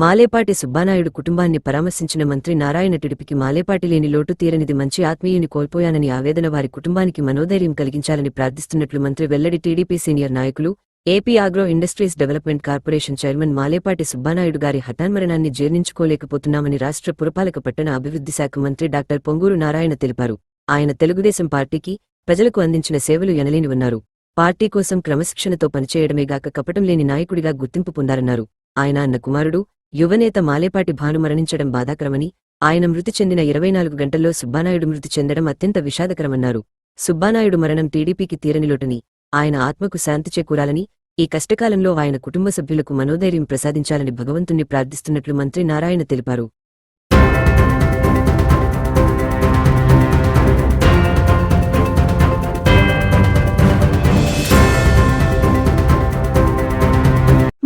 మాలేపాటి సుబ్బానాయుడు కుటుంబాన్ని పరామర్శించిన మంత్రి నారాయణ టిడిపికి మాలేపాటి లేని లోటు తీరనిది మంచి ఆత్మీయుని కోల్పోయానని ఆవేదన వారి కుటుంబానికి మనోధైర్యం కలిగించాలని ప్రార్థిస్తున్నట్లు మంత్రి వెల్లడి టీడీపీ సీనియర్ నాయకులు AP agro industries development corporation chairman Malepati Subbanaidu గారి హఠాన్మరణాన్ని జీర్ణించుకోలేకపోతున్నామని రాష్ట్ర పురపాలక పట్టణ అభివృద్ధి శాఖ మంత్రి డాక్టర్ పొంగూరు నారాయణ తెలిపారు. ఆయన తెలుగుదేశం పార్టీకి ప్రజలకు అందించిన సేవలు ఎనలేనివన్నారు పార్టీ కోసం క్రమశిక్షణతో పనిచేయడమేగాక కపటం లేని నాయకుడిగా గుర్తింపు పొందారన్నారు. ఆయన అన్న కుమారుడు యువనేత మాలేపాటి భాను మరణించడం బాధాకరమని ఆయన మృతి చెందిన ఇరవై నాలుగు గంటల్లో సుబ్బానాయుడు మృతి చెందడం అత్యంత విషాదకరమన్నారు. సుబ్బానాయుడు మరణం టీడీపీకి తీరనిలోటని ఆయన ఆత్మకు శాంతి చేకూరాలని ఈ కష్టకాలంలో ఆయన కుటుంబ సభ్యులకు మనోధైర్యం ప్రసాదించాలని భగవంతుణ్ణి ప్రార్థిస్తున్నట్లు మంత్రి నారాయణ తెలిపారు.